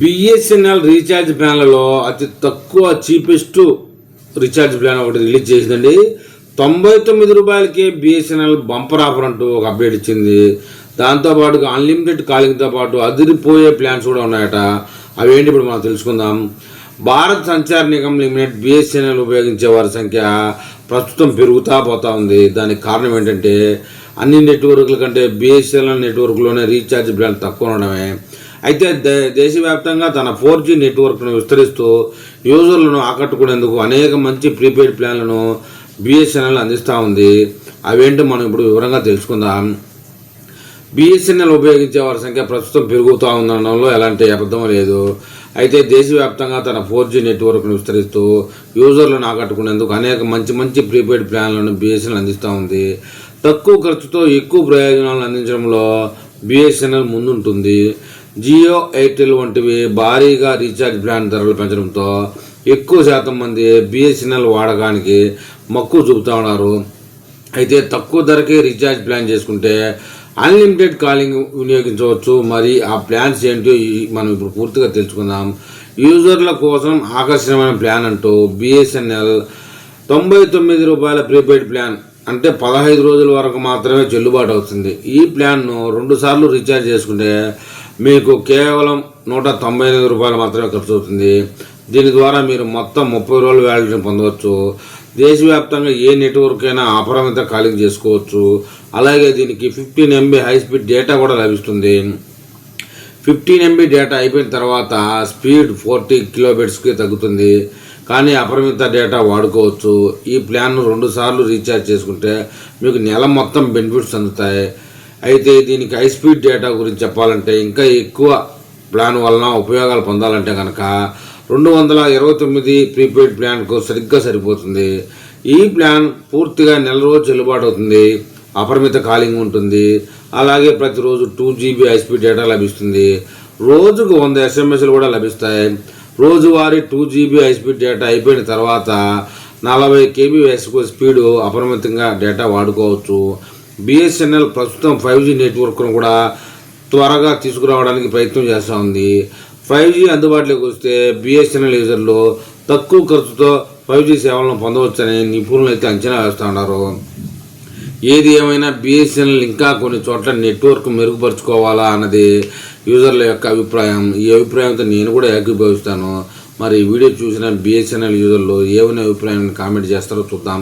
BSNL recharge ప్లాన్లలో అతి తక్కువ చీపెస్ట్ రీఛార్జ్ ప్లాన్ ఒకటి రిలీజ్ చేసిందండి. తొంభై తొమ్మిది రూపాయలకే బిఎస్ఎన్ఎల్ బంపర్ ఆఫర్ అంటూ ఒక అప్డేట్ ఇచ్చింది. దాంతోపాటు అన్లిమిటెడ్ కాలింగ్తో పాటు అదిరిపోయే ప్లాన్స్ కూడా ఉన్నాయట. అవేంటి ఇప్పుడు మనం తెలుసుకుందాం. భారత్ సంచార్ నిగమ్ లిమిటెడ్ బిఎస్ఎన్ఎల్ ఉపయోగించే వారి సంఖ్య ప్రస్తుతం పెరుగుతా పోతా ఉంది. దానికి కారణం ఏంటంటే అన్ని నెట్వర్క్ల కంటే బిఎస్ఎన్ఎల్ నెట్వర్క్లోనే రీఛార్జ్ ప్లాన్ తక్కువ ఉండడమే. అయితే దేశవ్యాప్తంగా తన ఫోర్ జీ నెట్వర్క్ను విస్తరిస్తూ యూజర్లను ఆకట్టుకునేందుకు అనేక మంచి ప్రీపెయిడ్ ప్లాన్లను బిఎస్ఎన్ఎల్ అందిస్తూ ఉంది. అవేంటో మనం ఇప్పుడు వివరంగా తెలుసుకుందాం. బిఎస్ఎన్ఎల్ ఉపయోగించే వారి సంఖ్య ప్రస్తుతం పెరుగుతూ ఉండడంలో ఎలాంటి అబద్ధం లేదు. అయితే దేశవ్యాప్తంగా తన ఫోర్ జీ నెట్వర్క్ను విస్తరిస్తూ యూజర్లను ఆకట్టుకునేందుకు అనేక మంచి మంచి ప్రీపెయిడ్ ప్లాన్లను బిఎస్ఎన్ఎల్ అందిస్తూ ఉంది. తక్కువ ఖర్చుతో ఎక్కువ ప్రయోజనాలను అందించడంలో బిఎస్ఎన్ఎల్ ముందుంటుంది. జియో ఎయిర్టెల్ వంటివి భారీగా రీఛార్జ్ ప్లాన్ ధరలు పెంచడంతో ఎక్కువ శాతం మంది బిఎస్ఎన్ఎల్ వాడకానికి మక్కువ చూపుతా ఉన్నారు. అయితే తక్కువ ధరకే రీఛార్జ్ ప్లాన్ చేసుకుంటే అన్లిమిటెడ్ కాలింగ్ వినియోగించవచ్చు. మరి ఆ ప్లాన్స్ ఏంటో మనం ఇప్పుడు పూర్తిగా తెలుసుకుందాం. యూజర్ల కోసం ఆకర్షణమైన ప్లాన్ అంటూ బిఎస్ఎన్ఎల్ తొంభై తొమ్మిది రూపాయల ప్రీపెయిడ్ ప్లాన్ అంటే పదహైదు రోజుల వరకు మాత్రమే చెల్లుబాటు అవుతుంది. ఈ ప్లాన్ను రెండు సార్లు రీఛార్జ్ చేసుకుంటే మీకు కేవలం నూట తొంభై ఎనిమిది రూపాయలు మాత్రమే ఖర్చు అవుతుంది. దీని ద్వారా మీరు మొత్తం ముప్పై రోజుల వ్యాలిడిని పొందవచ్చు. దేశవ్యాప్తంగా ఏ నెట్వర్క్ అయినా అపరిమిత కాలింగ్ చేసుకోవచ్చు. అలాగే దీనికి fifteen MB high speed data కూడా లభిస్తుంది. ఫిఫ్టీన్ ఎంబీ డేటా అయిపోయిన తర్వాత స్పీడ్ ఫోర్టీ కిలోబిట్స్కి తగ్గుతుంది. కానీ అపరిమిత డేటా వాడుకోవచ్చు. ఈ ప్లాన్ను రెండు సార్లు రీఛార్జ్ చేసుకుంటే మీకు నెల మొత్తం బెనిఫిట్స్ అందుతాయి. అయితే దీనికి హైస్పీడ్ డేటా గురించి చెప్పాలంటే ఇంకా ఎక్కువ ప్లాన్ వలన ఉపయోగాలు పొందాలంటే కనుక రెండు వందల ఇరవై తొమ్మిది ప్రీపెయిడ్ ప్లాన్కు సరిగ్గా సరిపోతుంది. ఈ ప్లాన్ పూర్తిగా నెల రోజు చెల్లుబాటు అవుతుంది. అపరిమిత కాలింగ్ ఉంటుంది. అలాగే ప్రతిరోజు టూ జీబీ హైస్పీడ్ డేటా లభిస్తుంది. రోజుకు వంద ఎస్ఎంఎస్లు కూడా లభిస్తాయి. రోజువారీ టూ జీబీ హైస్పీడ్ డేటా అయిపోయిన తర్వాత నలభై కేబీ స్పీడు అపరిమితంగా డేటా వాడుకోవచ్చు. బిఎస్ఎన్ఎల్ ప్రస్తుతం ఫైవ్ జీ నెట్వర్క్ను కూడా త్వరగా తీసుకురావడానికి ప్రయత్నం చేస్తూ ఉంది. ఫైవ్ జీ అందుబాటులోకి వస్తే బిఎస్ఎన్ఎల్ యూజర్లు తక్కువ ఖర్చుతో ఫైవ్ జీ సేవలను పొందవచ్చని నిపుణులు అయితే అంచనా వేస్తూ ఉన్నారు. ఏది ఏమైనా బిఎస్ఎన్ఎల్ ఇంకా కొన్ని చోట్ల నెట్వర్క్ మెరుగుపరుచుకోవాలా అన్నది యూజర్ల యొక్క అభిప్రాయం. ఈ అభిప్రాయంతో నేను కూడా ఏకీభవిస్తాను. మరి ఈ వీడియో చూసిన బిఎస్ఎన్ఎల్ యూజర్లు ఏమైనా అభిప్రాయాన్ని కామెంట్ చేస్తారో చూద్దాం.